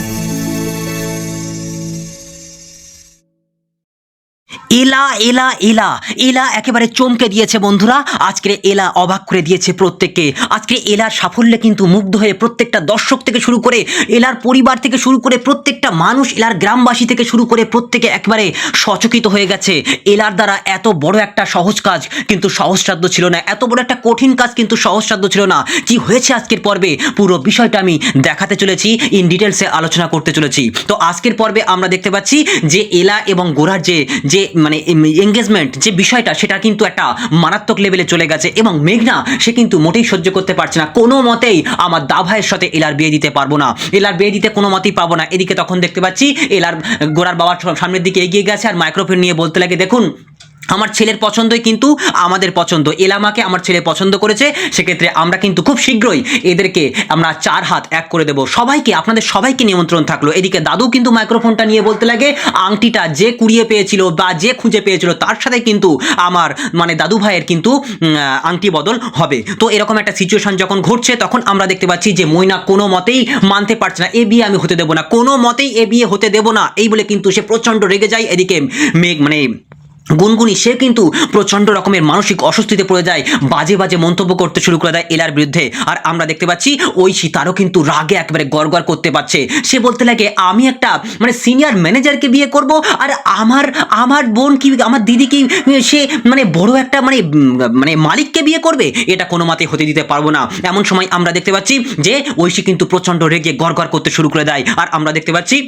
Bye. এলা এলা এলা। এলা একেবারে চমকে দিয়েছে বন্ধুরা। আজকে এলা অবাক করে দিয়েছে প্রত্যেককে। আজকে এলার সাফল্যে কিন্তু মুগ্ধ হয়ে প্রত্যেকটা দর্শক থেকে শুরু করে এলার পরিবার থেকে শুরু করে প্রত্যেকটা মানুষ এলার গ্রামবাসী থেকে শুরু করে প্রত্যেকে একবারে সচকিত হয়ে গেছে। এলার দ্বারা এত বড় একটা সহজ কাজ কিন্তু সহজসাধ্য ছিল না। এত বড় একটা কঠিন কাজ কিন্তু সহজসাধ্য ছিল না। কি হয়েছে আজকের পর্বে? পুরো বিষয়টা আমি দেখাতে চলেছি ইন ডিটেলসে আলোচনা করতে চলেছি। তো আজকের পর্বে আমরা দেখতে পাচ্ছি যে এলা এবং গোড়ার যে যে মানে এঙ্গেজমেন্ট যে বিষয়টা, সেটা কিন্তু একটা মারাত্মক লেভেলে চলে গেছে এবং মেঘনা, সে কিন্তু মোটেই সহ্য করতে পারছে না। কোনো মতেই আমার দাভাইয়ের সাথে এলার বিয়ে দিতে পারব না। এলার বিয়ে দিতে কোনো মতেই পাবো না। এদিকে তখন দেখতে পাচ্ছি এলার গোড়ার বাবার সামনের দিকে এগিয়ে গেছে আর মাইক্রোফোন নিয়ে বলতে লাগে, দেখুন আমার ছেলের পছন্দই কিন্তু আমাদের পছন্দ। এলামাকে আমার ছেলে পছন্দ করেছে, সেক্ষেত্রে আমরা কিন্তু খুব শীঘ্রই এদেরকে আমরা চার হাত এক করে দেব। সবাইকে, আপনাদের সবাইকে নিমন্ত্রণ থাকল। এদিকে দাদু কিন্তু মাইক্রোফোনটা নিয়ে বলতে লাগে, আংটিটা যে কুড়িয়ে পেয়েছিল বা যে খুঁজে পেয়েছিল, তার সাথে কিন্তু আমার মানে দাদু ভাইয়ের কিন্তু আংটি বদল হবে। তো এরকম একটা সিচুয়েশন যখন ঘটছে, তখন আমরা দেখতে পাচ্ছি যে ময়না কোনো মতেই মানতে পারছে না। এ বিয়ে আমি হতে দেবো না। কোনো মতেই এ বিয়ে হতে দেবো না। এই বলে কিন্তু সে প্রচণ্ড রেগে যায়। এদিকে মেঘ মানে গুনগুনি, সে কিন্তু প্রচণ্ড রকমের মানসিক অস্বস্তিতে পড়ে যায়, বাজে বাজে মন্তব্য করতে শুরু করে দেয় এলার বিরুদ্ধে। আর আমরা দেখতে পাচ্ছি, ঐশী তারও কিন্তু রাগে একেবারে গড়গড় করতে পারছে। সে বলতে লাগে, আমি একটা মানে সিনিয়র ম্যানেজারকে বিয়ে করব, আর আমার আমার বোন কি, আমার দিদি কি, সে মানে বড় একটা মানে মানে মালিককে বিয়ে করবে? এটা কোনো মতে হতে দিতে পারব না। এমন সময় আমরা দেখতে পাচ্ছি যে, ঐশী কিন্তু প্রচণ্ড রেগে গড়গড় করতে শুরু করে দেয়। আর আমরা দেখতে পাচ্ছি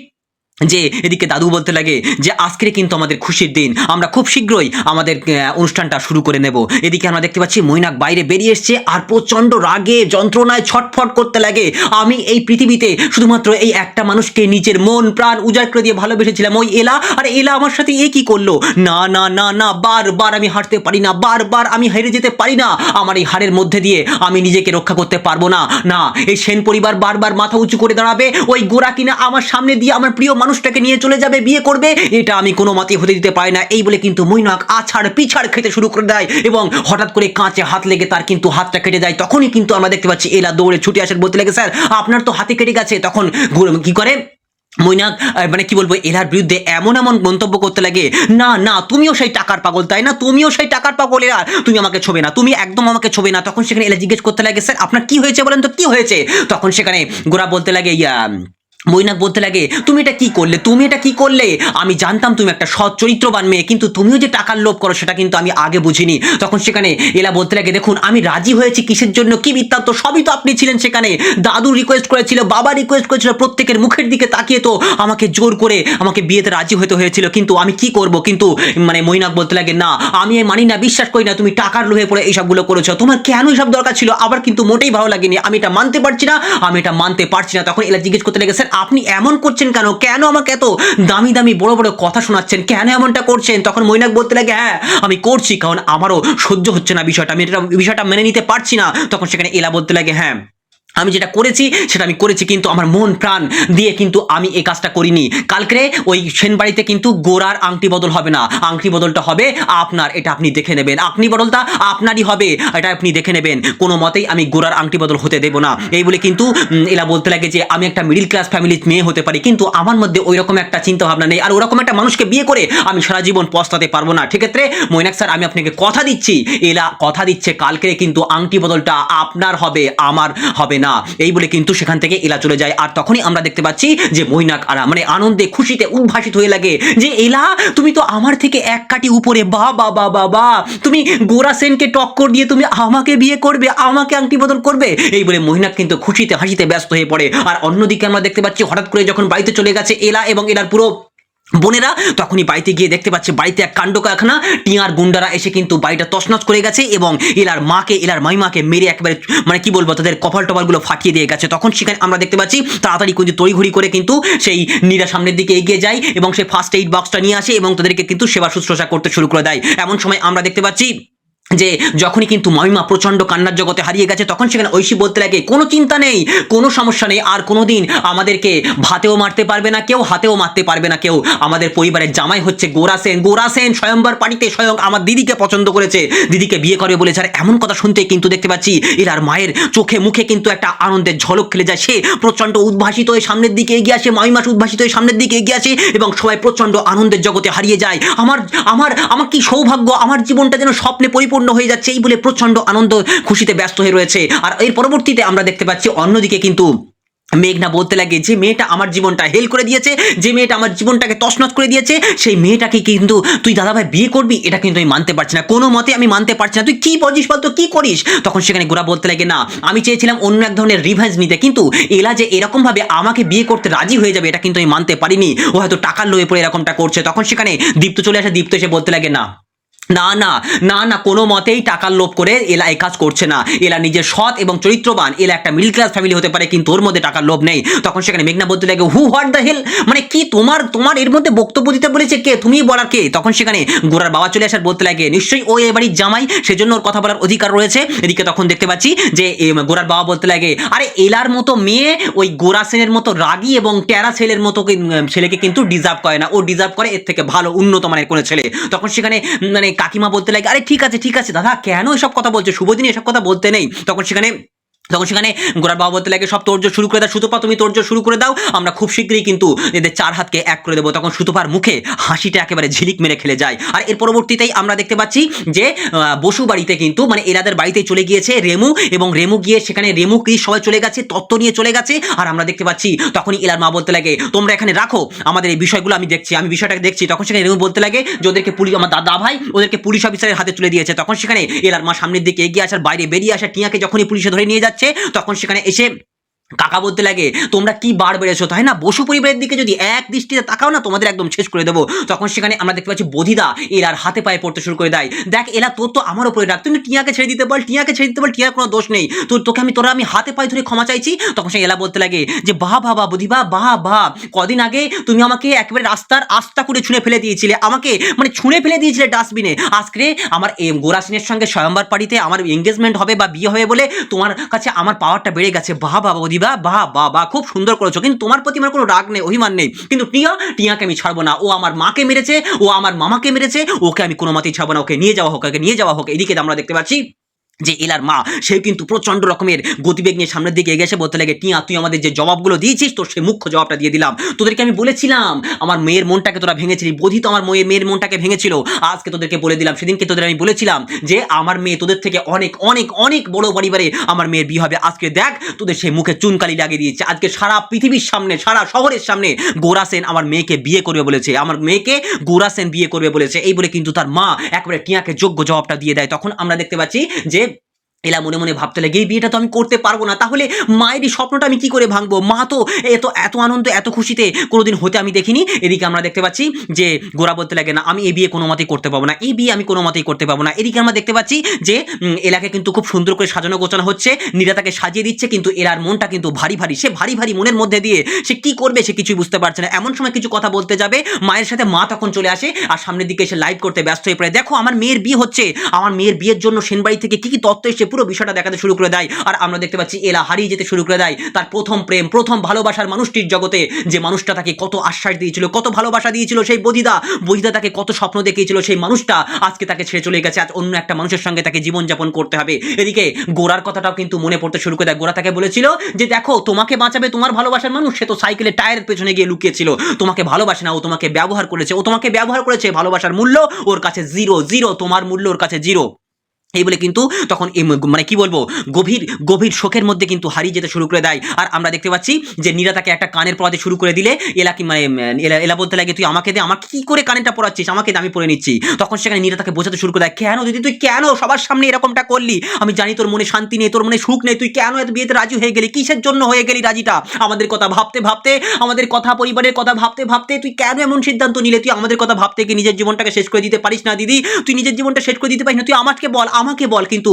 যে এদিকে দাদু বলতে লাগে যে আজকে কিন্তু আমাদের খুশির দিন। আমরা খুব শীঘ্রই আমাদের অনুষ্ঠানটা শুরু করে নেব। এদিকে আমরা দেখতে পাচ্ছি মৈনাক বাইরে বেরিয়ে এসছে আর প্রচণ্ড রাগে, যন্ত্রণায় ছটফট করতে লাগে। আমি এই পৃথিবীতে শুধুমাত্র এই একটা মানুষকে নিজের মন, প্রাণ উজাড় করে দিয়ে ভালোবেসেছিলাম। ওই এলা, আর এলা আমার সাথে এ কি করল? না না না না, বারবার আমি হারতে পারি না, বারবার আমি হেরে যেতে পারি না। আমার এই হারের মধ্যে দিয়ে আমি নিজেকে রক্ষা করতে পারব না। না, এই সেন পরিবার বারবার মাথা উঁচু করে দাঁড়াবে। ওই গোড়া কিনা আমার সামনে দিয়ে আমার প্রিয় মানুষটাকে নিয়ে চলে যাবে, বিয়ে করবে, এটা আমি কোনো মতেই হতে দিতে পারি না। এই বলে কিন্তু মৈনাক আছাড় পিছাড় খেতে শুরু করে দেয় এবং হঠাৎ করে কাঁচে হাত লেগে তার কিন্তু হাতটা কেটে যায় তখনই কিন্তু আমরা দেখতে পাচ্ছি এলা দৌড়ে ছুটে আসেন বলতে লাগে, স্যার, আপনার তো হাতে কেটে গেছে। তখন কি করে? মৈনাক মানে কি বলব, এলার বিরুদ্ধে এমন এমন মন্তব্য করতে লাগে, না না, তুমিও সেই টাকার পাগল, তাই না? তুমিও সেই টাকার পাগল এরা তুমি আমাকে ছবে না, তুমি একদম আমাকে ছবে না। তখন সেখানে এলা জিজ্ঞেস করতে লাগে, স্যার, আপনার কি হয়েছে বলেন তো, কি হয়েছে? তখন সেখানে গোরা বলতে লাগে, ইয়া মৈনাক বলতে লাগে, তুমি এটা কি করলে? তুমি এটা কি করলে? আমি জানতাম তুমি একটা সৎ চরিত্রবান মেয়ে, কিন্তু তুমিও যে টাকার লোভ করো সেটা কিন্তু আমি আগে বুঝিনি। তখন সেখানে এলা বলতে লাগে, দেখুন, আমি রাজি হয়েছি কিসের জন্য? কি বৃত্তান্ত? সবই তো আপনি ছিলেন সেখানে। দাদু রিকোয়েস্ট করেছিল, বাবা রিকোয়েস্ট করেছিল, প্রত্যেকের মুখের দিকে তাকিয়ে তো আমাকে জোর করে আমাকে বিয়েতে রাজি হতে হয়েছিল। কিন্তু আমি কি করব? কিন্তু মানে মৈনাক বলতে লাগে, না, আমি মানি না, বিশ্বাস করি না, তুমি টাকার লোভে পড়ে এইসবগুলো করেছ। তোমার কেন এইসব দরকার ছিল? আবার কিন্তু মোটেই ভালো লাগেনি। আমি এটা মানতে পারছি না, আমি এটা মানতে পারছি না। তখন এলা জিজ্ঞেস করতে লাগে, স্যার আপনি এমন করছেন কেন? কেন আমাকে এত দামি দামি বড় বড় কথা শোনাচ্ছেন? কেন এমনটা করছেন? তখন মৈনাক বলতে লাগে হ্যাঁ আমি করছি, কারণ আমারও সহ্য হচ্ছে না বিষয়টা। আমি এটা বিষয়টা মেনে নিতে পারছি না। তখন সেখানে এলা বলতে লাগে হ্যাঁ আমি যেটা করেছি, সেটা আমি করেছি কিন্তু আমার মন প্রাণ দিয়ে কিন্তু আমি এই কাজটা করিনি। কালকে ওই সেন বাড়িতে কিন্তু গোড়ার আংটি বদল হবে না। আংটি বদলটা হবে আপনার, এটা আপনি দেখে নেবেন। আপনি বদলটা আপনারই হবে, এটা আপনি দেখে নেবেন। কোনো মতেই আমি গোড়ার আংটি বদল হতে দেব না। এই বলে কিন্তু এলা বলতে লাগে যে, আমি একটা মিডিল ক্লাস ফ্যামিলির মেয়ে হতে পারি, কিন্তু আমার মধ্যে ওই রকম একটা চিন্তা ভাবনা নেই। আর ওরকম একটা মানুষকে বিয়ে করে আমি সারা জীবন পস্তাতে পারব না। সেক্ষেত্রে মৈনাক স্যার, আমি আপনাকে কথা দিচ্ছি। এলা কথা দিচ্ছে, কালকে কিন্তু আংটি বদলটা আপনার হবে, আমার হবে না। এই বলে কিন্তু সেখান থেকে এলা চলে যায়। আর তখনই আমরা দেখতে পাচ্ছি যে মৈনাক আর মানে আনন্দে খুশিতে উদ্ভাসিত হয়ে লাগে যে, এলা, তুমি তো আমার থেকে এক কাটি উপরে, বা বা বা বা বা। তুমি গোরা সেনকে টক্কর দিয়ে তুমি আমাকে বিয়ে করবে, আমাকে আংটি বদল করবে। এই বলে মৈনাক কিন্তু খুশিতে হাসিতে ব্যস্ত হয়ে পড়ে। আর অন্যদিকে আমরা দেখতে পাচ্ছি হঠাৎ করে যখন বাড়িতে চলে গেছে এলা এবং এলার পুরো বোনেরা, তখনই বাড়িতে গিয়ে দেখতে পাচ্ছে বাড়িতে এক কাণ্ড কারখানা টিয়ার গুন্ডারা এসে কিন্তু বাড়িটা তছনছ করে গেছে এবং এলার মাকে, এলার মাইমাকে মেরে একেবারে মানে কি বলব, তাদের কপাল টপালগুলো ফাটিয়ে দিয়ে গেছে। তখন সেখানে আমরা দেখতে পাচ্ছি, তাড়াতাড়ি কিন্তু তড়িঘড়ি করে কিন্তু সেই নীরা সামনের দিকে এগিয়ে যায় এবং সেই ফার্স্ট এইড বক্সটা নিয়ে আসে এবং তাদেরকে কিন্তু সেবা শুশ্রূষা করতে শুরু করে দেয়। এমন সময় আমরা দেখতে পাচ্ছি যে যখনই কিন্তু মহিমা প্রচণ্ড কান্নার জগতে হারিয়ে গেছে, তখন সেখানে ঐশী বলতে লাগে, কোনো চিন্তা নেই, কোনো সমস্যা নেই, আর কোনো দিন আমাদেরকে ভাতেও মারতে পারবে না কেউ, হাতেও মারতে পারবে না কেউ। আমাদের পরিবারের জামাই হচ্ছে গোরা সেন। গোরা সেন স্বয়ংবার পার্টিতে স্বয়ং আমার দিদিকে পছন্দ করেছে। দিদিকে বিয়ে করবে বলেছে। আর এমন কথা শুনতে কিন্তু দেখতে পাচ্ছি এরার মায়ের চোখে মুখে কিন্তু একটা আনন্দের ঝলক খেলে যায়। সে প্রচণ্ড উদ্ভাসিত হয়ে সামনের দিকে এগিয়ে আসে মামিমাস উদ্ভাসিত হয়ে সামনের দিকে এগিয়ে আসে এবং সবাই প্রচণ্ড আনন্দের জগতে হারিয়ে যায়। আমার আমার আমার কি সৌভাগ্য, আমার জীবনটা যেন স্বপ্নে পরিপূর্ণ হয়ে যাচ্ছে, এই বলে প্রচণ্ড আনন্দ খুশিতে ব্যস্ত হয়ে রয়েছে। আর এর পরবর্তীতে আমরা দেখতে পাচ্ছি, অন্যদিকে কিন্তু মেঘনা বলতে লাগে, যে মেয়েটা আমার জীবনটা হেল করে দিয়েছে, যে মেয়েটা আমার জীবনটাকে তছনছ করে দিয়েছে, সেই মেয়েটাকে কিন্তু তুই দাদাভাই বিয়ে করবি, এটা কিন্তু আমি মানতে পারছি না। কোনো মতে আমি মানতে পারছি না। তুই কি বলছিস বলতো কি করিস? তখন সেখানে গোরা বলতে লাগে, না, আমি চেয়েছিলাম অন্য এক ধরনের রিভেঞ্জ নিতে, কিন্তু এলা যে এরকম ভাবে আমাকে বিয়ে করতে রাজি হয়ে যাবে, এটা কিন্তু আমি মানতে পারিনি। ও হয়তো টাকার লোয়ে পড়ে এরকমটা করছে। তখন সেখানে দীপ্ত চলে আসে, দীপ্ত এসে বলতে লাগে, না না না না না কোনো মতেই টাকার লোভ করে এলা এই কাজ করছে না। এলা নিজের সৎ এবং চরিত্রবান এলা একটা মিডল ক্লাস ফ্যামিলি হতে পারে কিন্তু ওর মধ্যে টাকার লোভ নেই। তখন সেখানে মেঘনা বলতে লাগে হু হোয়াট দ্য হেল মানে কি তোমার তোমার এর মধ্যে বক্তব্য দিতে বলেছে কে? তুমি বলার কে? তখন সেখানে গোড়ার বাবা চলে আসার বলতে লাগে নিশ্চয়ই ও এবারই জামাই সেজন্য ওর কথা বলার অধিকার রয়েছে। এদিকে তখন দেখতে পাচ্ছি যে এ, গোড়ার বাবা বলতে লাগে আরে এলার মতো মেয়ে ওই গোরা সেনের মতো রাগী এবং ট্যারা ছেলের মতো ছেলেকে কিন্তু ডিজার্ভ করে না। ও ডিজার্ভ করে এর থেকে ভালো উন্নত মানের কোনো ছেলে। তখন সেখানে মানে কাকিমা বলতে লাগে, আরে ঠিক আছে ঠিক আছে, দাদা, কেন এসব কথা বলছো? শুভদিনী এসব কথা বলতে নেই। তখন সেখানে তখন সেখানে গোড়ার বাবা বলতে লাগে, সব তোর্য শুরু করে দাও, সুতপা, তুমি তোর্য শুরু করে দাও, আমরা খুব শীঘ্রই কিন্তু এদের চার হাতকে এক করে দেবো। তখন সুতপার মুখে হাসিটা একেবারে ঝিলিক মেরে খেলে যায়। আর এর পরবর্তীতেই আমরা দেখতে পাচ্ছি যে বসু বাড়িতে কিন্তু মানে এরাদের বাড়িতে চলে গিয়েছে রেমু এবং রেমু গিয়ে সেখানে রেমু কি সবাই চলে গেছে, তত্ত্ব নিয়ে চলে গেছে। আর আমরা দেখতে পাচ্ছি তখনই এলার মা বলতে লাগে, তোমরা এখানে রাখো, আমাদের এই বিষয়গুলো আমি দেখছি, আমি বিষয়টাকে দেখছি। তখন সেখানে রেমু বলতে লাগে যে ওদেরকে পুলিশ, আমার দাদা ভাই, ওদেরকে পুলিশ অফিসারের হাতে তুলে দিয়েছে। তখন সেখানে এলার মা সামনের দিকে এগিয়ে আসার, বাইরে বেরিয়ে আসা টিয়াকে যখনই পুলিশে ধরে নিয়ে যাচ্ছে তখন সেখানে এসে কাকা বলতে লাগে, তোমরা কি বার বেড়েছো? তাই না? বসু পরিবারের দিকে যদি এক দৃষ্টিতে তাকাও না, তোমাদের একদম শেষ করে দেবো। তখন সেখানে আমরা দেখতে পাচ্ছি বধিদা এলার হাতে পায়ে পড়তে শুরু করে দেয়। দেখ, এলা, তোর তো আমার উপরে রাখ তুমি টিয়াকে ছেড়ে দিতে বল, টিয়াকে ছেড়ে দিতে বল, টিয়ার কোনো দোষ নেই। তো তোকে আমি, তোরা আমি হাতে পায়ে ধরে ক্ষমা চাইছি? তখন সে এলা বলতে লাগে যে বাহ বাহ বাবা বধিবা বাহ বাহ কদিন আগে তুমি আমাকে একেবারে রাস্তার আস্তা করে ছুঁড়ে ফেলে দিয়েছিলে। আমাকে মানে ছুঁড়ে ফেলে দিয়েছিলে ডাস্টবিনে। আজকে আমার গোরাসিনের সঙ্গে স্বয়ংবার পার্টিতে আমার এঙ্গেজমেন্ট হবে বা বিয়ে হবে বলে তোমার কাছে আমার পাওয়ারটা বেড়ে গেছে। বাহ বাবা বদিবা বা বা বা খুব সুন্দর করেছ। কিন্তু তোমার প্রতি আমার কোনো রাগ নেই, অভিমান নেই। কিন্তু টিয়া টিয়াকে আমি ছাড়বো না। ও আমার মাকে মেরেছে, ও আমার মামাকে মেরেছে, ওকে আমি কোনো মতেই ছাড়বো না। ওকে নিয়ে যাওয়া হোক, ওকে নিয়ে যাওয়া হোক। এদিকে আমরা দেখতে পাচ্ছি যে এলার মা, সে কিন্তু প্রচণ্ড রকমের গতিবেগ নিয়ে সামনের দিকে এগিয়ে বলতে লাগে, টিয়া, তুই আমাদের যে জবাবগুলো দিয়েছিস, তোর সে মুখ্য জবাবটা দিয়ে দিলাম। তোদেরকে আমি বলেছিলাম, আমার মেয়ের মনটাকে তোরা ভেঙেছিলি বোধি তো আমার মেয়ের মেয়ের মনটাকে ভেঙেছিল। আজকে তোদেরকে বলে দিলাম, সেদিনকে তোদের আমি বলেছিলাম যে, আমার মেয়ে তোদের থেকে অনেক অনেক অনেক বড় পরিবারে আমার মেয়ের বিয়ে হবে। আজকে দেখ, তোদের সেই মুখে চুনকালি লাগিয়ে দিয়েছে। আজকে সারা পৃথিবীর সামনে, সারা শহরের সামনে গোরা সেন আমার মেয়েকে বিয়ে করবে বলেছে। আমার মেয়েকে গোরা সেন বিয়ে করবে বলেছে। এই বলে কিন্তু তার মা একবারে টিয়াকে যোগ্য জবাবটা দিয়ে দেয়। তখন আমরা দেখতে পাচ্ছি যে এলা মনে মনে ভাবতে লাগে, এই বিয়েটা তো আমি করতে পারব না, তাহলে মায়ের এই স্বপ্নটা আমি কি করে ভাঙবো? মা তো এত এত আনন্দ, এত খুশিতে কোনোদিন হতে আমি দেখিনি। এদিকে আমরা দেখতে পাচ্ছি যে গোরা বলতে লাগে, না, আমি এই বিয়ে কোনো মতেই করতে পারব না, এই বিয়ে আমি কোনো মতেই করতে পারব না। এদিকে আমরা দেখতে পাচ্ছি যে এলাকে কিন্তু খুব সুন্দর করে সাজানো গোছানো হচ্ছে নীরা তাকে সাজিয়ে দিচ্ছে, কিন্তু এলার মনটা কিন্তু ভারী ভারী, সে ভারী ভারী মনের মধ্যে দিয়ে সে কি করবে সে কিছুই বুঝতে পারছে না। এমন সময় কিছু কথা বলতে যাবে, মায়ের সাথে মা তখন চলে আসে, আর সামনের দিকে এসে লাইভ করতে ব্যস্ত হয়ে পড়ে। দেখো, আমার মেয়ের বিয়ে হচ্ছে, আমার মেয়ের বিয়ের জন্য সেনবাড়ি থেকে কি কি তত্ত্ব এসে পুরো বিষয়টা দেখাতে শুরু করে দেয়। আর আমরা দেখতে পাচ্ছি, এলা হারিয়ে যেতে শুরু করে দেয়। তার প্রথম প্রেম, প্রথম ভালোবাসার মানুষটির জগতে যে মানুষটা তাকে কত আশ্বাস দিয়েছিল, কত ভালোবাসা দিয়েছিল সেই বদিদা বদিদা তাকে কত স্বপ্ন দেখিয়েছিল সেই মানুষটা আজকে তাকে ছেড়ে চলে গেছে। আজ অন্য একটা মানুষের সঙ্গে তাকে জীবনযাপন করতে হবে। এদিকে গোড়ার কথাটাও কিন্তু মনে পড়তে শুরু করে দেয়। গোড়া তাকে বলেছিল যে, দেখো, তোমাকে বাঁচাবে তোমার ভালোবাসার মানুষ। সে তো সাইকেলে টায়ারের পেছনে গিয়ে লুকিয়েছিল। তোমাকে ভালোবাসে না, ও তোমাকে ব্যবহার করেছে। ও তোমাকে ব্যবহার করেছে ভালোবাসার মূল্য। ওর কাছে জিরো জিরো তোমার মূল্য ওর কাছে জিরো এই বলে কিন্তু তখন মানে কি বলব, গভীর গভীর শোকের মধ্যে কিন্তু হারিয়ে যেতে শুরু করে দেয়। আর আমরা দেখতে পাচ্ছি যে নীরা তাকে একটা কানের পড়াতে শুরু করে দিলে, এলা কি মানে এলা বলতে লাগে, তুই আমাকে দে আমাকে কি করে কানেরটা পড়াচ্ছিস আমাকে আমি পড়ে নিচ্ছি। তখন সেখানে নীরা তাকে বোঝাতে শুরু করে দেয়, কেন দিদি, তুই কেন সবার সামনে এরকমটা করলি? আমি জানি তোর মনে শান্তি নেই, তোর মনে সুখ নেই, তুই কেন এত বিয়েতে রাজি হয়ে গেলি? কিসের জন্য হয়ে গেলি রাজিটা? আমাদের কথা ভাবতে ভাবতে, আমাদের কথা, পরিবারের কথা ভাবতে ভাবতে তুই কেন এমন সিদ্ধান্ত নিলে? তুই আমাদের কথা ভাবতে কি নিজের জীবনটাকে শেষ করে দিতে পারিস না, দিদি? তুই নিজের জীবনটা শেষ করে দিতে পারিস না, তুই আমাকে বল আমাকে বল কিন্তু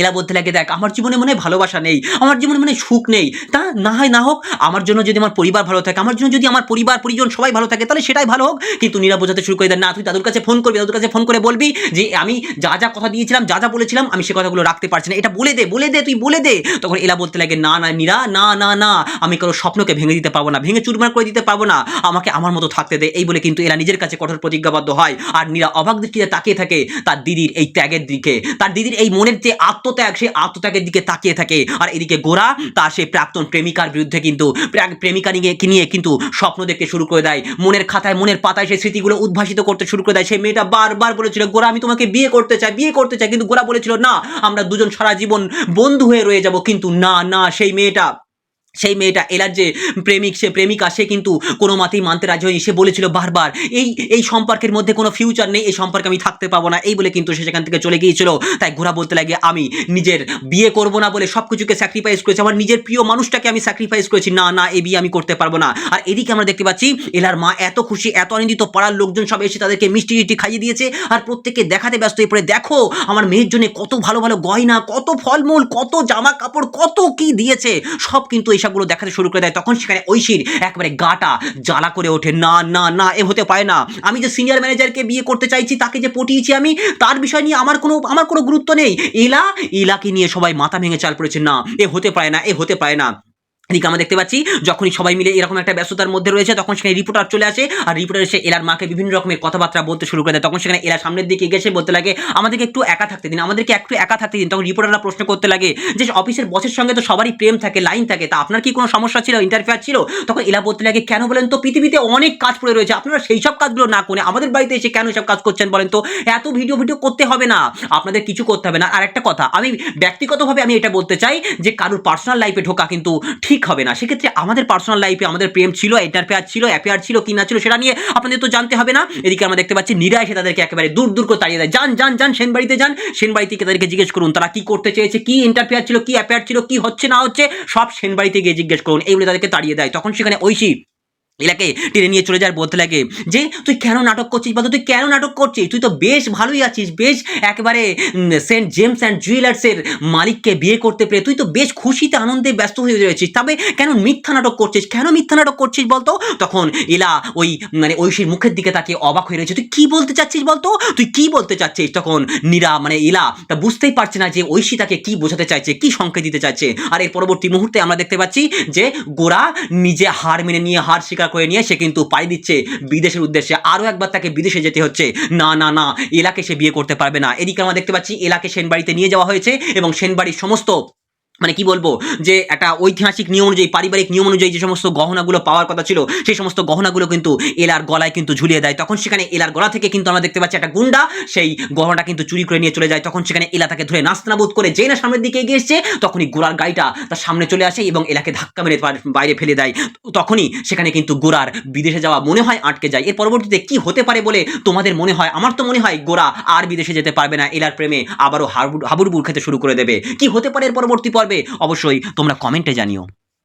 এরা বলতে লাগে, দেখ, আমার জীবনে মনে ভালোবাসা নেই, আমার জীবনে মনে সুখ নেই। তা না হয় না হোক, আমার জন্য যদি আমার পরিবার ভালো থাকে, আমার জন্য যদি আমার পরিবার, পরিজন সবাই ভালো থাকে, তাহলে সেটাই ভালো হোক। কিন্তু নীরা বোঝাতে শুরু করে দেয় না, তুই দাদুর কাছে ফোন করবি দাদুর কাছে ফোন করে বলবি যে, আমি যা যা কথা দিয়েছিলাম, যা যা বলেছিলাম, আমি সে কথাগুলো রাখতে পারছি না। এটা বলে দে বলে দে, তুই বলে দে। তখন এলা বলতে লাগে, না না, নীরা, না না না, আমি কারও স্বপ্নকে ভেঙে দিতে পারব না, ভেঙে চুরমার করে দিতে পারব না। আমাকে আমার মতো থাকতে দে। এই বলে কিন্তু এরা নিজের কাছে কঠোর প্রতিজ্ঞাবদ্ধ হয়। আর নীরা অবাক দৃষ্টিতে তাকিয়ে থাকে তার দিদির এই ত্যাগের দিকে। তার দিদির এই মনের যে আত্মত্যাগ সেই আত্মত্যাগের দিকে তাকিয়ে থাকে। আর এদিকে গোরা তার সেই প্রাক্তন প্রেমিকার বিরুদ্ধে কিন্তু প্রেমিকা নিয়ে নিয়ে কিন্তু স্বপ্ন দেখতে শুরু করে দেয়। মনের খাতায়, মনের পাতায় সেই স্মৃতিগুলো উদ্ভাসিত করতে শুরু করে দেয়। সেই মেয়েটা বারবার বলেছিল, গোরা, আমি তোমাকে বিয়ে করতে চাই, বিয়ে করতে চাই। কিন্তু গোরা বলেছিল, না, আমরা দুজন সারা জীবন বন্ধু হয়ে রয়ে যাব। কিন্তু না না, সেই মেয়েটা সেই মেয়েটা এলার যে প্রেমিক, সে প্রেমিকা, সে কিন্তু কোনো মাতেই মানতে রাজি হয়নি। সে বলেছিল বারবার, এই এই সম্পর্কের মধ্যে কোনো ফিউচার নেই, এই সম্পর্কে আমি থাকতে পাবো না। এই বলে কিন্তু সে সেখান থেকে চলে গিয়েছিল। তাই ঘোরা বলতে লাগে, আমি নিজের বিয়ে করব না বলে সব কিছুকে স্যাক্রিফাইস করেছি। আমার নিজের প্রিয় মানুষটাকে আমি স্যাক্রিফাইস করেছি। না না এ বিয়ে আমি করতে পারব না। আর এদিকে আমরা দেখতে পাচ্ছি, এলার মা এত খুশি, এত আনন্দিত, পাড়ার লোকজন সব এসে তাদেরকে মিষ্টি টিষ্টি খাইয়ে দিয়েছে। আর প্রত্যেককে দেখাতে ব্যস্ত পড়ে, দেখো, আমার মেয়ের জন্য কত ভালো ভালো গয়না, কত ফলমূল, কত জামা কাপড় কত কি দিয়েছে? সব কিন্তু এইসবগুলো দেখাতে শুরু করে দেয়, তখন সেখানে ঐশীর একবারে গাটা জ্বালা করে ওঠে। না না না, এ হতে পারে না। আমি যে সিনিয়র ম্যানেজারকে বিয়ে করতে চাইছি, তাকে যে পটিয়েছি আমি, তার বিষয় নিয়ে আমার কোনো আমার কোনো গুরুত্ব নেই। ইলা, ইলাকে নিয়ে সবাই মাথা ভেঙে চাল পড়েছে। না, এ হতে পারে না, এ হতে পারে না। এদিকে আমরা দেখতে পাচ্ছি, যখনই সবাই মিলে এরকম একটা ব্যস্ততার মধ্যে রয়েছে, তখন সেখানে রিপোর্টার চলে আসে। আর রিপোর্টার এসে এলার মাকে বিভিন্ন রকমের কথাবার্তা বলতে শুরু করে দেয়। তখন সেখানে এরা সামনের দিকে গেছে বলতে লাগে, আমাদেরকে একটু একা থাকতে দিন। আমাদেরকে একটু একা থাকতে দিন। তখন রিপোর্টাররা প্রশ্ন করতে লাগে, যে অফিসের বসের সঙ্গে তো সবারই প্রেম থাকে লাইন থাকে। তা আপনার কি কোনো সমস্যা ছিল ইন্টারফেয়ার ছিল? তখন এলা বলতে লাগে, কেন বলেন তো? পৃথিবীতে অনেক কাজ পড়ে রয়েছে। আপনারা সেই সব কাজগুলো না করে আমাদের বাড়িতে এসে কেন সব কাজ করছেন বলেন তো? এত ভিডিও ভিডিও করতে হবে না। আপনাদের কিছু করতে হবে না। আর একটা কথা, আমি ব্যক্তিগতভাবে আমি এটা বলতে চাই যে, কারোর পার্সোনাল লাইফে ঢোকা কিন্তু ঠিক হবে না। সেক্ষেত্রে আমাদের পার্সোনাল লাইফে আমাদের প্রেম ছিল ইন্টারফেয়ার ছিল অ্যাফেয়ার ছিল কি না ছিল, সেটা নিয়ে আপনাদের তো জানতে হবে না। এদিকে আমরা দেখতে পাচ্ছি নিরায় এসে তাদেরকে একেবারে দূর দূর করে তাড়িয়ে দেয়। যান যান যান, সেন বাড়িতে যান। সেন বাড়ি থেকে তাদেরকে জিজ্ঞেস করুন, তারা কি করতে চেয়েছে, কি ইন্টারফেয়ার ছিল, কি অ্যাফেয়ার ছিল, কি হচ্ছে, না হচ্ছে? সব সেন বাড়িতে গিয়ে জিজ্ঞেস করুন। এইগুলো তাদেরকে তাড়িয়ে দেয়। তখন সেখানে ঐশী এলাকে টেনে নিয়ে চলে যায় বলতে লাগে। যে, তুই কেন নাটক করছিস? বলতো তুই কেন নাটক করছিস? তুই তো বেশ ভালোই আছিস, বেশ একেবারে সেন্ট জেমস অ্যান্ড জুয়েলার্সের মালিককে বিয়ে করতে পেরে তুই তো বেশ খুশিতে, আনন্দে ব্যস্ত হয়ে রয়েছিস। তবে কেন মিথ্যা নাটক করছিস? কেন মিথ্যা নাটক করছিস বলতো? তখন এলা ওই মানে ঐশীর মুখের দিকে তাকে অবাক হয়ে রয়েছে। তুই কি বলতে চাচ্ছিস বলতো? তুই কি বলতে চাচ্ছিস? তখন নীরা মানে এলা, তা বুঝতেই পারছে না যে ঐশী তাকে কি বোঝাতে চাইছে, কি সংকেত দিতে চাইছে। আর এর পরবর্তী মুহূর্তে আমরা দেখতে পাচ্ছি যে গোরা নিজে হার মেনে নিয়ে, হার স্বীকার করে নিয়ে সে কিন্তু পাই দিচ্ছে বিদেশের উদ্দেশ্যে। আরও একবার তাকে বিদেশে যেতে হচ্ছে। না না না, এলাকে সে বিয়ে করতে পারবে না। এদিকে আমরা দেখতে পাচ্ছি, এলাকে সেন বাড়িতে নিয়ে যাওয়া হয়েছে এবং সেনবাড়ির সমস্ত মানে কি বলব? যে একটা ঐতিহাসিক নিয়ম অনুযায়ী, পারিবারিক নিয়ম অনুযায়ী যে সমস্ত গহনাগুলো পাওয়ার কথা ছিল, সেই সমস্ত গহনাগুলো কিন্তু এলার গলায় কিন্তু ঝুলিয়ে দেয়। তখন সেখানে এলার গলা থেকে কিন্তু আমরা দেখতে পাচ্ছি একটা গুন্ডা, সেই গহনাটা কিন্তু চুরি করে নিয়ে চলে যায়। তখন সেখানে এলা তাকে ধরে নাস্তানাবুদ করে যেই না সামনের দিকে এগিয়ে এসছে, তখনই গোড়ার গাড়িটা তার সামনে চলে আসে এবং এলাকে ধাক্কা মেরে বাইরে ফেলে দেয়। তখনই সেখানে কিন্তু গোড়ার বিদেশে যাওয়া মনে হয় আটকে যায়। এর পরবর্তীতে কি হতে পারে বলে তোমাদের মনে হয়? আমার তো মনে হয় গোড়া আর বিদেশে যেতে পারবে না। এলার প্রেমে আবারও হাবুর হাবুডুবুর খেতে শুরু করে দেবে। কি হতে পারে এর পরবর্তী পর্বে? অবশ্যই তোমরা কমেন্টে জানিও।